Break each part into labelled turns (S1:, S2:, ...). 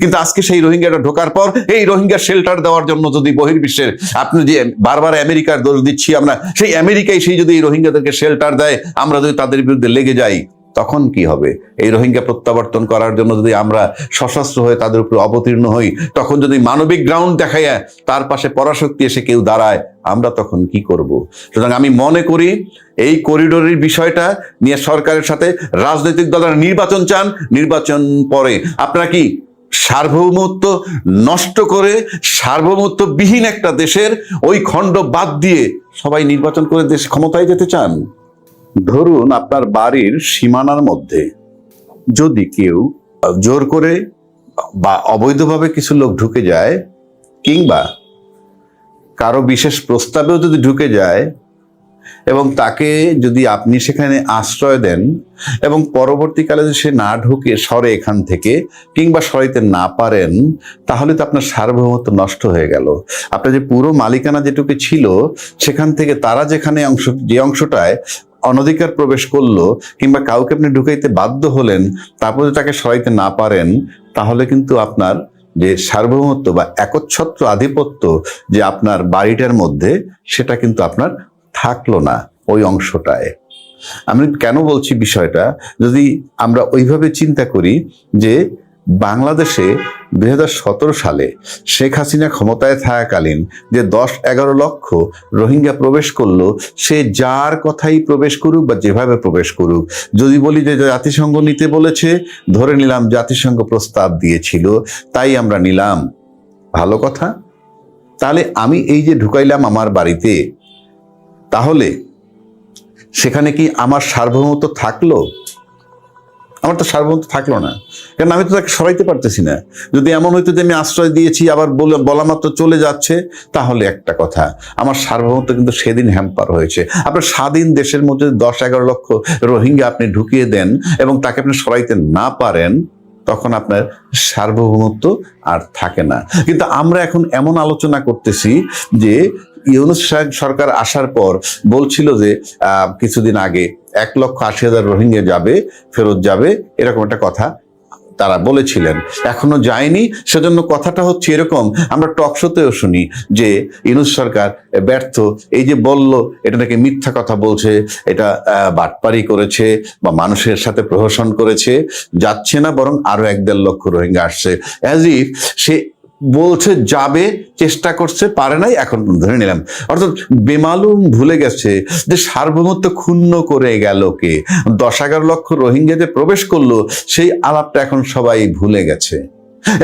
S1: কিন্তু আজকে সেই রোহিঙ্গাটা ঢোকার পর এই রোহিঙ্গা শেল্টার দেওয়ার জন্য যদি বহির্বিশ্বের আপনি যে বারবার আমেরিকার দোষ দিচ্ছি আমরা, সেই আমেরিকায় সেই যদি এই রোহিঙ্গাদেরকে শেল্টার দেয়, আমরা যদি তাদের বিরুদ্ধে লেগে যাই, তখন কি হবে? এই রোহিঙ্গা প্রত্যাবর্তন করার জন্য যদি আমরা সশস্ত্র হয়ে তাদের উপর অবতীর্ণ হই, তখন যদি মানবিক গ্রাউন্ড দেখায় তার পাশে পরাশক্তি এসে কেউ দাঁড়ায়, আমরা তখন কি করব? সুতরাং আমি মনে করি এই করিডোরের বিষয়টা নিয়ে সরকারের সাথে রাজনৈতিক দলের নির্বাচন চান, নির্বাচন পরে। আপনারা কি সার্বভৌমত্ব নষ্ট করে সার্বভৌমত্ব বিহীন একটা দেশের ওই খণ্ড বাদ দিয়ে সবাই নির্বাচন করে দেশ ক্ষমতায় যেতে চান। ধরুন আপনার বাড়ির সীমানার মধ্যে যদি কেউ জোর করে বা অবৈধভাবে কিছু লোক ঢুকে যায় কিংবা কারও বিশেষ প্রস্তাবেও যদি ঢুকে যায় এবং তাকে যদি আপনি সেখানে আশ্রয় দেন এবং পরবর্তীকালে যদি সে না ঢুকে সরে এখান থেকে কিংবা সরাইতে না পারেন, তাহলে তো আপনার সার্বভৌমত্ব নষ্ট হয়ে গেল। আপনার যে পুরো মালিকানা যেটুকু ছিল, সেখান থেকে তারা যেখানে অংশ, যে অংশটায় অনধিকার প্রবেশ করল কিংবা কাউকে আপনি ঢুকাইতে বাধ্য হলেন, তারপর যদি তাকে সরাইতে না পারেন, তাহলে কিন্তু আপনার যে সার্বভৌমত্ব বা একচ্ছত্র আধিপত্য যে আপনার বাড়িটার মধ্যে, সেটা কিন্তু আপনার থাকল না ওই অংশটায়। আমি কেন বলছি বিষয়টা? যদি আমরা ওইভাবে চিন্তা করি যে বাংলাদেশে দুই হাজার সতেরো সালে শেখ হাসিনা ক্ষমতায় থাকাকালীন যে দশ এগারো লক্ষ রোহিঙ্গা প্রবেশ করল, সে যার কথাই প্রবেশ করুক বা যেভাবে প্রবেশ করুক, যদি বলি যে জাতিসংঘ নিতে বলেছে, ধরে নিলাম জাতিসংঘ প্রস্তাব দিয়েছিল, তাই আমরা নিলাম। ভালো কথা? তাহলে আমি এই যে ঢুকাইলাম আমার বাড়িতে তাহলে সেখানে কি আমার সার্বভৌমত্ব থাকল? আমার তো সার্বভৌমত্ব থাকল না। কারণ আমি তো তাকে সরাইতে পারতেছি না। যদি এমন হইতো যে আমি আশ্রয় দিয়েছি, আবার বলে, বলা মাত্র চলে যাচ্ছে, তাহলে একটা কথা, আমার সার্বভৌমত্ব কিন্তু সেদিন হ্যাম্পার হয়েছে। আপনার স্বাধীন দেশের মধ্যে দশ এগারো লক্ষ রোহিঙ্গা আপনি ঢুকিয়ে দেন এবং তাকে আপনি সরাইতে না পারেন, তখন আপনার সার্বভৌমত্ব আর থাকে না। কিন্তু আমরা এখন এমন আলোচনা করতেছি যে ইউনুস সরকার আসার পর বলছিল যে কিছুদিন আগে এক লক্ষ আশি হাজার রোহিঙ্গা যাবে, ফেরত যাবে, এরকম একটা কথা তারা বলেছিলেন। এখনও যায়নি। সেজন্য কথাটা হচ্ছে এরকম, আমরা টকশোতেও শুনি যে ইনুস সরকার ব্যর্থ। এই যে বলল, এটা নাকি মিথ্যা কথা বলছে, এটা বাটপারি করেছে বা মানুষের সাথে প্রহসন করেছে, যাচ্ছে না বরং আরও এক দেড় লক্ষ রোহিঙ্গা আসছে। অ্যাজ ইফ সে বলছে যাবে, চেষ্টা করছে, পারে নাই, এখন ধরে নিলাম। অর্থাৎ বেমালুম ভুলে গেছে যে সার্বভৌমত্ব ক্ষুণ্ণ করে গেল কে? দশ এগারো লক্ষ রোহিঙ্গা যে প্রবেশ করল, সেই আলাপটা এখন সবাই ভুলে গেছে।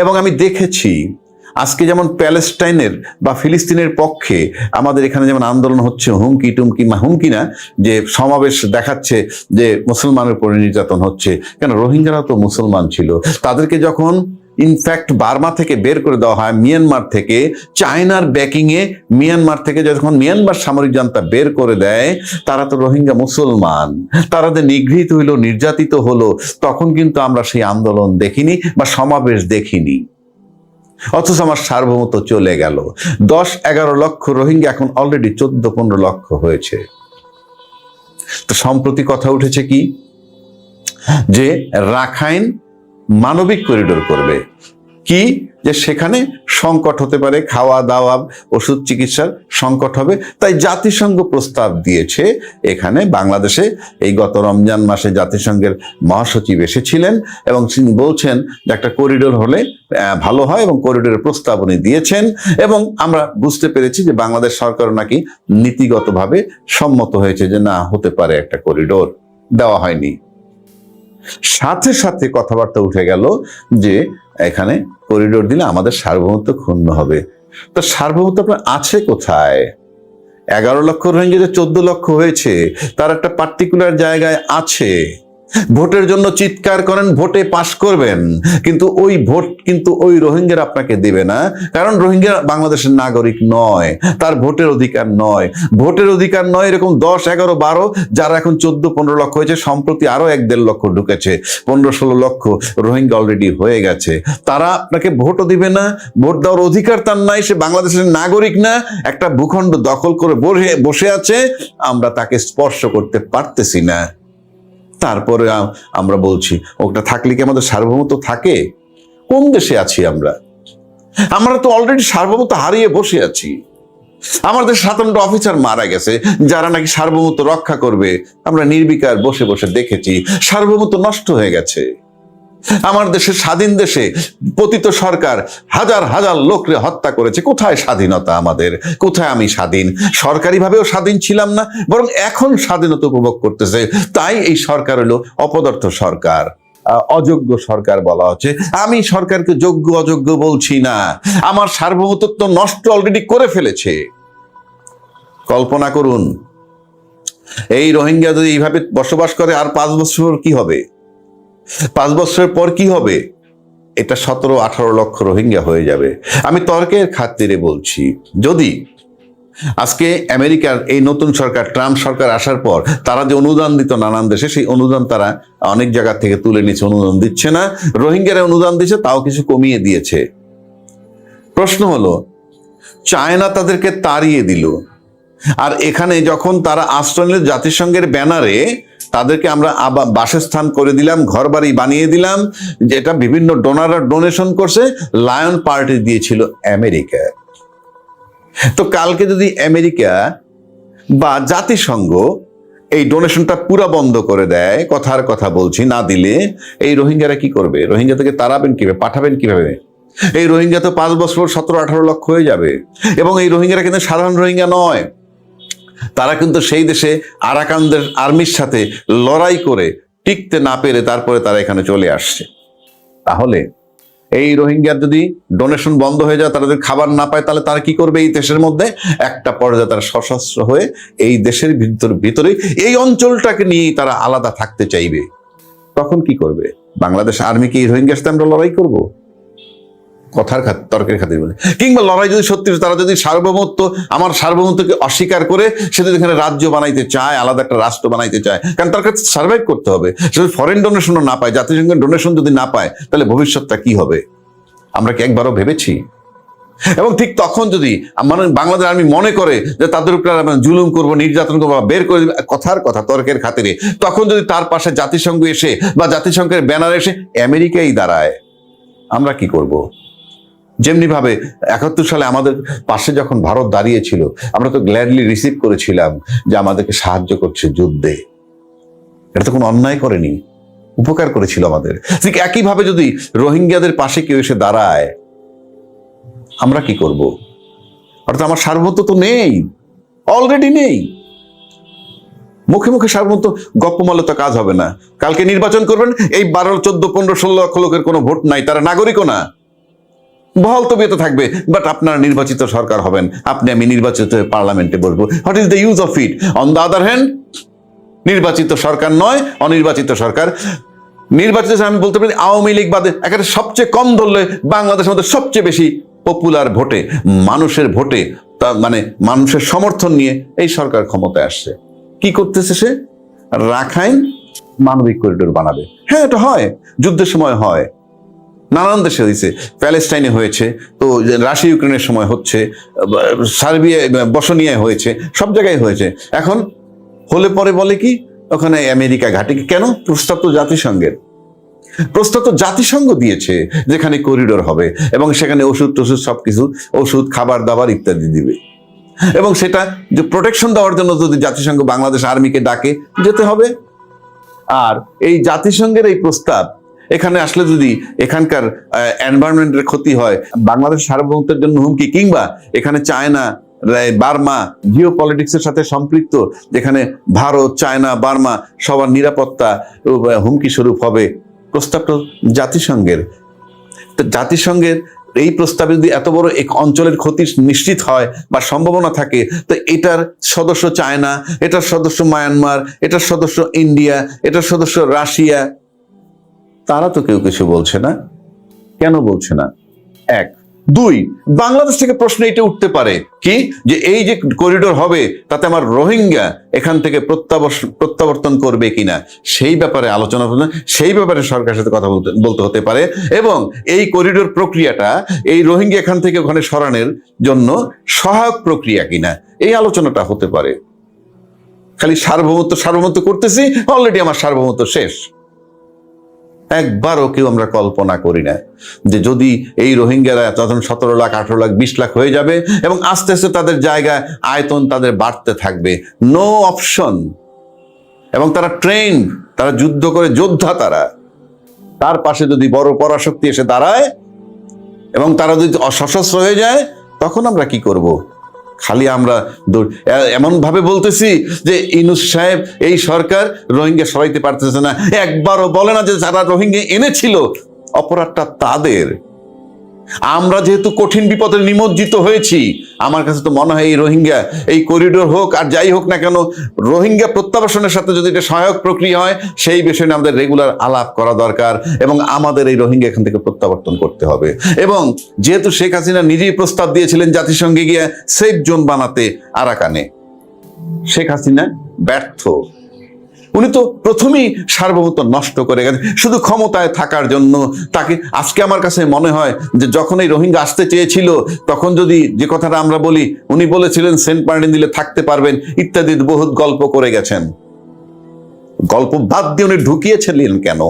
S1: এবং আমি দেখেছি, আজকে যেমন প্যালেস্টাইনের বা ফিলিস্তিনের পক্ষে আমাদের এখানে যেমন আন্দোলন হচ্ছে, হুমকি টুমকি হুমকি না, যে সমাবেশ দেখাচ্ছে যে মুসলমানের উপরে নির্যাতন হচ্ছে। কেন? রোহিঙ্গারা তো মুসলমান ছিল। তাদেরকে যখন ইনফ্যাক্ট বার্মা থেকে বের করে দেওয়া হয় মিয়ানমার থেকে। চায়নার ব্যাকিং এ মিয়ানমার থেকে যখন মিয়ানমার সামরিক জান্তা বের করে দেয়, তারা তো রোহিঙ্গা মুসলমান। তারা যে নিগৃহীত হইল, নির্যাতিত হলো, তখন কিন্তু আমরা সেই আন্দোলন দেখিনি বা সমাবেশ দেখিনি। অথচ আমার সার্বভৌমত্ব চলে গেল। দশ এগারো লক্ষ রোহিঙ্গা এখন অলরেডি চোদ্দ পনেরো লক্ষ হয়েছে। তো সম্প্রতি কথা উঠেছে কি? যে রাখাইন মানবিক করিডোর করবে। কি? যে সেখানে সংকট হতে পারে, খাওয়া দাওয়া, ওষুধ চিকিৎসার সংকট হবে। তাই জাতিসংঘ প্রস্তাব দিয়েছে, এখানে বাংলাদেশে এই গত রমজান মাসে জাতিসংঘের মহাসচিব এসেছিলেন এবং তিনি বলছেন যে একটা করিডোর হলে ভালো হয় এবং করিডোরের প্রস্তাব উনি দিয়েছেন এবং আমরা বুঝতে পেরেছি যে বাংলাদেশ সরকার নাকি নীতিগতভাবে সম্মত হয়েছে যে না, হতে পারে একটা করিডোর। দেওয়া হয়নি। সাথে সাথে কথাবার্তা উঠে গেল যে এখানে করিডোর দিলে আমাদের সার্বভৌমত্ব ক্ষুণ্ণ হবে। তো সার্বভৌমত্ব আপনার আছে কোথায়? এগারো লক্ষ রোহিঙ্গা যে চোদ্দ লক্ষ হয়েছে, তার একটা পার্টিকুলার জায়গায় আছে। ভোটের জন্য চিৎকার করেন, ভোটে পাশ করবেন। কিন্তু ওই ভোট কিন্তু ওই রোহিঙ্গার আপনাকে দেবে না। কারণ রোহিঙ্গা বাংলাদেশের নাগরিক নয়, তার ভোটের অধিকার নয়। ভোটের অধিকার নয় এরকম দশ, এগারো, বারো, যারা এখন চোদ্দ, পনেরো লক্ষ হয়েছে, সম্প্রতি আরও এক দেড় লক্ষ ঢুকেছে। পনেরো, ষোলো লক্ষ রোহিঙ্গা অলরেডি হয়ে গেছে। তারা আপনাকে ভোটও দিবে না, ভোট দেওয়ার অধিকার তার নাই, সে বাংলাদেশের নাগরিক না। একটা ভূখণ্ড দখল করে বসে বসে আছে, আমরা তাকে স্পর্শ করতে পারতেছি না। তারপরে আমরা বলছি, ওটা থাকলে কি আমাদের সার্বভৌমত্ব থাকে? কোন দেশে আছি আমরা? আমরা তো অলরেডি সার্বভৌমত্ব হারিয়ে বসে আছি। আমাদের সাতান্নটা অফিসার মারা গেছে, যারা নাকি সার্বভৌমত্ব রক্ষা করবে। আমরা নির্বিকার বসে বসে দেখেছি, সার্বভৌমত্ব নষ্ট হয়ে গেছে। আমার দেশে স্বাধীন দেশে পতিত সরকার হাজার হাজার লোকরে হত্যা করেছে। কোথায় স্বাধীনতা আমাদের? কোথায় আমি স্বাধীন? সরকারিভাবেও স্বাধীন ছিলাম না, বরং এখন স্বাধীনতা উপভোগ করতেছে। তাই এই সরকার হলো অপদার্থ সরকার। অযোগ্য সরকার বলা হচ্ছে। আমি সরকারকে যোগ্য অযোগ্য বলছি না। আমার সার্বভৌমত্ব নষ্ট অলরেডি করে ফেলেছে। কল্পনা করুন। এই রোহিঙ্গা যদি এইভাবে বসবাস করে, আর পাঁচ বছর কি হবে? পাঁচ পর কি হবে? এটা সতেরো, আঠারো লক্ষ রোহিঙ্গা হয়ে যাবে। আমি তর্কের খাতিরে বলছি, যদি আজকে আমেরিকার এই নতুন সরকার, ট্রাম্প সরকার আসার পর তারা যে অনুদান দিত নানান দেশে, সেই অনুদান তারা অনেক জায়গা থেকে তুলে নিচ্ছে অনুদান দিচ্ছে না। রোহিঙ্গারা অনুদান দিচ্ছে তাও কিছু কমিয়ে দিয়েছে। প্রশ্ন হলো, চায়না তাদেরকে তাড়িয়ে দিল। আর এখানে যখন তারা আশ্রয় নিল জাতিসংঘের ব্যানারে তাদেরকে আমরা আবার বাসস্থান করে দিলাম ঘর বাড়ি বানিয়ে দিলাম, যেটা বিভিন্ন ডোনাররা ডোনেশন করছে, লায়ন পার্টি দিয়েছিল আমেরিকা। তো কালকে যদি আমেরিকা বা জাতিসংঘ এই ডোনেশনটা পুরা বন্ধ করে দেয় কথার কথা বলছি না দিলে, এই রোহিঙ্গারা কি করবে? রোহিঙ্গা থেকে তাড়াবেন কীভাবে? পাঠাবেন কীভাবে? এই রোহিঙ্গা তো পাঁচ বছর সতেরো আঠারো লক্ষ হয়ে যাবে। এবং এই রোহিঙ্গারা কিন্তু সাধারণ রোহিঙ্গা নয়। তারা কিন্তু সেই দেশে আরাকানদের আর্মির সাথে লড়াই করে টিকতে না পেরে তারপরে তারা এখানে চলে আসছে। তাহলে এই রোহিঙ্গার যদি ডোনেশন বন্ধ হয়ে যায়, তারা যদি খাবার না পায়, তাহলে তারা কি করবে এই দেশের মধ্যে? একটা পর্যায়ে তারা সশস্ত্র হয়ে এই দেশের ভিতর, ভিতরে এই অঞ্চলটাকে নিয়েই তারা আলাদা থাকতে চাইবে। তখন কি করবে? বাংলাদেশ আর্মি কি রোহিঙ্গার সাথে আমরা লড়াই করব? কথার তর্কের খাতির বলে। কিংবা লড়াই যদি সত্যি তারা যদি সার্বভৌমত্ব, আমার সার্বভৌমত্বকে অস্বীকার করে সে যদি এখানে রাজ্য বানাইতে চায়, আলাদা একটা রাষ্ট্র বানাইতে চায়, কারণ তার কাছে সার্ভাইভ করতে হবে। সে ফরেন ডোনেশনও না পায়, জাতিসংঘের ডোনেশন যদি না পায়, তাহলে ভবিষ্যৎটা কি হবে? আমরা কি একবারও ভেবেছি? এবং ঠিক তখন যদি মানে বাংলাদেশ আর্মি মনে করে যে তাদের উপরে আমরা জুলুম করব, নির্যাতন করব বের করে কথার কথা, তর্কের খাতিরে, তখন যদি তার পাশে জাতিসংঘ এসে বা জাতিসংঘের ব্যানার এসে আমেরিকাই দাঁড়ায়, আমরা কি করব? যেমনি ভাবে একাত্তর সালে আমাদের পাশে যখন ভারত দাঁড়িয়েছিল, আমরা তো গ্ল্যাডলি রিসিভ করেছিলাম যে আমাদেরকে সাহায্য করছে যুদ্ধে। এটা তো কোনো অন্যায় করেনি, উপকার করেছিল আমাদের। ঠিক একইভাবে যদি রোহিঙ্গাদের পাশে কেউ এসে দাঁড়ায়, আমরা কি করব? অর্থাৎ আমার সার্বভৌমত্ব তো নেই অলরেডি নেই। মুখে মুখে সার্বভৌমত্ব গপ্পমালে তো কাজ হবে না। কালকে নির্বাচন করবেন, এই বারো, চোদ্দ, পনেরো, ষোলো লক্ষ লোকের কোনো ভোট নাই, তারা নাগরিকও না। বহাল তবিয়তে থাকবে বাট আপনারা নির্বাচিত সরকার হবেন। আপনি আমি নির্বাচিত পার্লামেন্টে বসবো। What is the use of it on the other hand নির্বাচিত সরকার নয়, অনির্বাচিত সরকার। নির্বাচিত আমি বলতে পারি, আওয়ামী লীগ বাদে একেবারে সবচেয়ে কম ধরলে বাংলাদেশের মধ্যে সবচেয়ে বেশি পপুলার ভোটে, মানুষের ভোটে, তা মানে মানুষের সমর্থন নিয়ে এই সরকার ক্ষমতায় আসছে। কি করতেছে সে? রাখাইন মানবিক করিডোর বানাবে। হ্যাঁ এটা হয়। যুদ্ধের সময় হয়। নানান দেশে হয়েছে প্যালেস্টাইনে হয়েছে, তো রাশিয়া, ইউক্রেনের সময় হচ্ছে সার্বিয়া বসনিয়ায় হয়েছে, সব জায়গায় হয়েছে। এখন হলে পরে বলে কি, ওখানে আমেরিকা ঘাটে কেন? প্রস্তাব তো জাতিসংঘের। প্রস্তাব তো জাতিসংঘ দিয়েছে যেখানে করিডোর হবে, এবং সেখানে ওষুধ টষুধ সবকিছু, ওষুধ, খাবার, দাবার ইত্যাদি দিবে। এবং সেটা যে প্রোটেকশন দেওয়ার জন্য যদি জাতিসংঘ বাংলাদেশ আর্মিকে ডাকে, যেতে হবে। আর এই জাতিসংঘের এই প্রস্তাব এখানে আসলে যদি এখানকার এনভায়রনমেন্টের ক্ষতি হয়, বাংলাদেশ সার্বভৌমত্বের জন্য হুমকি কিংবা এখানে চায়না বার্মা জিও পলিটিক্সের সাথে সম্পৃক্ত, যেখানে ভারত, চায়না, বার্মা সবার নিরাপত্তা হুমকি স্বরূপ হবে প্রস্তাবটা জাতিসংঘের। জাতিসংঘের এই প্রস্তাবে যদি এত বড় এক অঞ্চলের ক্ষতি নিশ্চিত হয় বা সম্ভাবনা থাকে, তো এটার সদস্য চায়না, এটার সদস্য মায়ানমার, এটার সদস্য ইন্ডিয়া, এটার সদস্য রাশিয়া তারা তো কেউ কিছু বলছে না। কেন বলছে না? এক। দুই, বাংলাদেশ থেকে প্রশ্ন এটা উঠতে পারে কি? যে এই যে করিডোর হবে, তাতে আমার রোহিঙ্গা এখান থেকে প্রত্যাবর্তন করবে কিনা, সেই ব্যাপারে আলোচনা হবে সেই ব্যাপারে সরকারের সাথে কথা বলতে হতে পারে। এবং এই করিডোর প্রক্রিয়াটা, এই রোহিঙ্গা এখান থেকে ওখানে সরানোর জন্য সহায়ক প্রক্রিয়া কিনা, এই আলোচনাটা হতে পারে। খালি সার্বভৌমত্ব সার্বভৌমত্ব করতেছি অলরেডি আমার সার্বভৌমত্ব শেষ। একবারও কেউ আমরা কল্পনা করি না যে যদি এই রোহিঙ্গারা তখন সতেরো লাখ, আঠারো লাখ, বিশ লাখ হয়ে যাবে এবং আস্তে আস্তে তাদের জায়গা আয়তন তাদের বাড়তে থাকবে। নো অপশন এবং তারা ট্রেন তারা যুদ্ধ করে যোদ্ধা তারা। তার পাশে যদি বড় পরাশক্তি এসে দাঁড়ায় এবং তারা যদি সশস্ত্র হয়ে যায়, তখন আমরা কি করব? খালি আমরা এমন ভাবে বলতেছি যে ইনুস সাহেব, এই সরকার রোহিঙ্গা সরাইতে পারতেছে না। একবারও বলে না যে যারা রোহিঙ্গা এনেছিল, অপরাধটা তাদের। আমরা যেহেতু কঠিন বিপদে নিমজ্জিত হয়েছি, আমার কাছে তো মনে হয় এই রোহিঙ্গা, এই করিডোর হোক আর যাই হোক না কেন, রোহিঙ্গা প্রত্যাবাসনের সাথে যদি এটা সহায়ক প্রক্রিয়া হয়, সেই বিষয়ে আমাদের রেগুলার আলাপ করা দরকার এবং আমাদের এই রোহিঙ্গা এখান থেকে প্রত্যাবর্তন করতে হবে। এবং যেহেতু শেখ হাসিনা নিজেই প্রস্তাব দিয়েছিলেন জাতিসংঘে গিয়ে সেফ জোন বানাতে আরাকানে, শেখ হাসিনা ব্যর্থ। উনি তো প্রথমেই সার্বভৌমত্ব নষ্ট করে গেছেন। শুধু ক্ষমতায় থাকার জন্য তাকে আজকে আমার কাছে মনে হয় যে যখন এই রোহিঙ্গা আসতে চেয়েছিল, তখন যদি যে কথাটা আমরা বলি, উনি বলেছিলেন, সেন্ট মার্টিন দিলে থাকতে পারবেন, ইত্যাদি বহুত গল্প করে গেছেন। গল্প বাদ দিয়ে উনি ঢুকিয়েছিলেন কেন?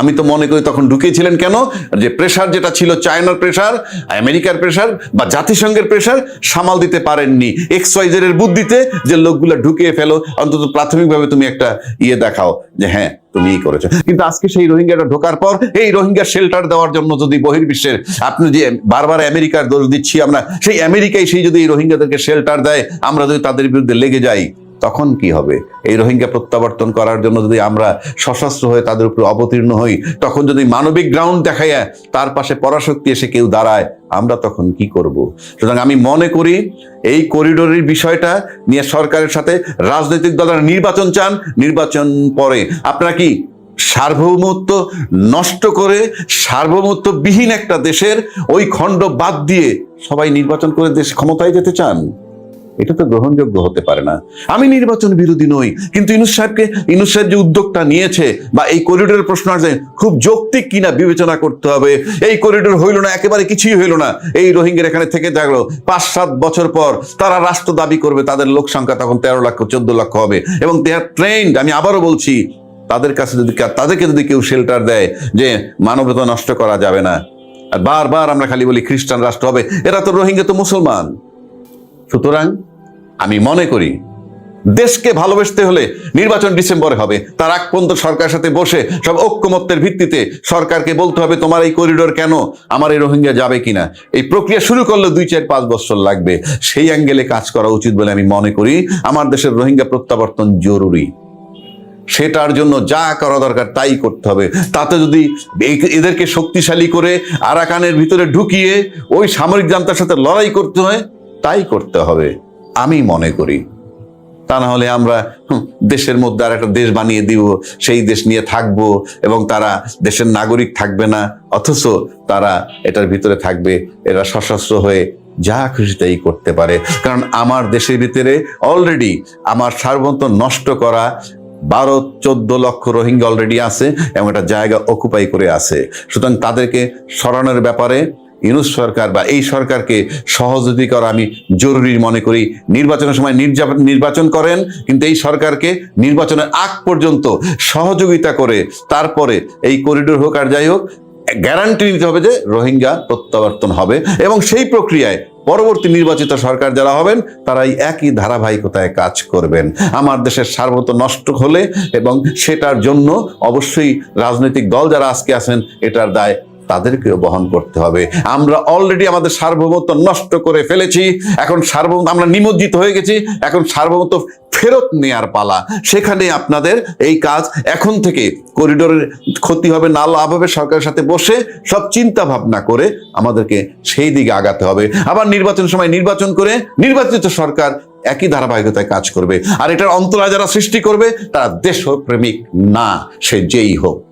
S1: আমি তো মনে করি তখন ঢুকিয়েছিলেন কেন? যে প্রেশার যেটা ছিল চায়নার প্রেশার আমেরিকার প্রেশার বা জাতিসংঘের প্রেশার সামাল দিতে পারেননি। এক্স ওয়াইজের বুদ্ধিতে যে লোকগুলো ঢুকিয়ে ফেলো, অন্তত প্রাথমিকভাবে তুমি একটা ইয়ে দেখাও যে হ্যাঁ তুমি এই করেছ। কিন্তু আজকে সেই রোহিঙ্গাটা ঢোকার পর, এই রোহিঙ্গা শেল্টার দেওয়ার জন্য যদি বহির্বিশ্বের আপনি যে বারবার আমেরিকার দোষ দিচ্ছি আমরা, সেই আমেরিকাই সেই যদি এই রোহিঙ্গাদেরকে শেল্টার দেয়, আমরা যদি তাদের বিরুদ্ধে লেগে যাই তখন কি হবে? এই রোহিঙ্গা প্রত্যাবর্তন করার জন্য যদি আমরা সশস্ত্র হয়ে তাদের উপর অবতীর্ণ হই, তখন যদি মানবিক গ্রাউন্ড দেখায় তার পাশে পরাশক্তি এসে কেউ দাঁড়ায়, আমরা তখন কি করব? সুতরাং আমি মনে করি এই করিডোরের বিষয়টা নিয়ে সরকারের সাথে রাজনৈতিক দলের নির্বাচন চান, নির্বাচন পরে আপনারা কি সার্বভৌমত্ব নষ্ট করে সার্বভৌমত্ব বিহীন একটা দেশের ওই খণ্ড বাদ দিয়ে সবাই নির্বাচন করে দেশ ক্ষমতায় যেতে চান? এটা তো গ্রহণযোগ্য হতে পারে না। আমি নির্বাচন বিরোধী নই, কিন্তু ইনুস সাহেবকে, ইনুস সাহেব যে উদ্যোগটা নিয়েছে বা এই করিডোরের প্রশ্ন আসে, খুব যৌক্তিক কিনা বিবেচনা করতে হবে। এই করিডোর হইল না, একেবারে কিছুই হইল না। এই রোহিঙ্গার এখানে থেকে থাকল পাঁচ, সাত বছর পর তারা রাষ্ট্র দাবি করবে, তাদের লোক সংখ্যা তখন তেরো লক্ষ, চোদ্দ লক্ষ হবে। এবং দেয়ার ট্রেন্ড, আমি আবারও বলছি, তাদের কাছে যদি তাদেরকে যদি কেউ শেল্টার দেয় যে মানবতা নষ্ট করা যাবে না, আর বারবার আমরা খালি বলি খ্রিস্টান রাষ্ট্র হবে, এরা তো রোহিঙ্গা তো মুসলমান। সুতরাং আমি মনে করি, দেশকে ভালোবাসতে হলে নির্বাচন ডিসেম্বরে হবে। তার আগ পর্যন্ত সরকারের সাথে বসে সব ঐক্যমত্যের ভিত্তিতে সরকারকে বলতে হবে, তোমার এই করিডোর কেন? আমার এই রোহিঙ্গা যাবে কিনা? এই প্রক্রিয়া শুরু করলে দুই, চার, পাঁচ বছর লাগবে। সেই অ্যাঙ্গেলে কাজ করা উচিত বলে আমি মনে করি। আমার দেশের রোহিঙ্গা প্রত্যাবর্তন জরুরি। সেটার জন্য যা করা দরকার তাই করতে হবে। তাতে যদি এদেরকে শক্তিশালী করে আরাকানের ভিতরে ঢুকিয়ে ওই সামরিক জান্তার সাথে লড়াই করতে হয়, তাই করতে হবে। আমি মনে করি। তা না হলে আমরা দেশের মধ্যে আর একটা দেশ বানিয়ে দিব, সেই দেশ নিয়ে থাকব এবং তারা দেশের নাগরিক থাকবে না, অথচ তারা এটার ভিতরে থাকবে, এরা সশস্ত্র হয়ে যা খুশি তাই করতে পারে। কারণ আমার দেশের ভিতরে অলরেডি আমার সার্বন্ত নষ্ট করা বারো, চোদ্দ লক্ষ রোহিঙ্গা অলরেডি আছে এবং একটা জায়গা অকুপাই করে আছে। সুতরাং তাদেরকে সরানোর ব্যাপারে ইউনুস সরকার বা এই সরকারকে সহযোগী করা আমি জরুরি মনে করি। নির্বাচনের সময় নির্বাচন করেন, কিন্তু এই সরকারকে নির্বাচনের আগ পর্যন্ত সহযোগিতা করে তারপরে এই করিডোর হোক আর যাই হোক, গ্যারান্টি নিতে হবে যে রোহিঙ্গা প্রত্যাবর্তন হবে এবং সেই প্রক্রিয়ায় পরবর্তী নির্বাচিত সরকার যারা হবেন তারা এই একই ধারাবাহিকতায় কাজ করবেন। আমার দেশের সার্বত নষ্ট হলে এবং সেটার জন্য অবশ্যই রাজনৈতিক দল যারা আজকে আছেন, এটার দায় তাদেরকেও বহন করতে হবে। আমরা অলরেডি আমাদের সার্বভৌমত্ব নষ্ট করে ফেলেছি। এখন সার্বভৌম আমরা নিমজ্জিত হয়ে গেছি। এখন সার্বভৌমত্ব ফেরত নেয়ার পালা। সেখানে আপনাদের এই কাজ এখন থেকে করিডোরের ক্ষতি হবে, না লাভ হবে, সরকারের সাথে বসে সব চিন্তা ভাবনা করে আমাদেরকে সেই দিকে আগাতে হবে। আবার নির্বাচন সময় নির্বাচন করে নির্বাচিত সরকার একই ধারাবাহিকতায় কাজ করবে। আর এটার অন্তরায় যারা সৃষ্টি করবে, তারা দেশপ্রেমিক না, সে যেই হোক।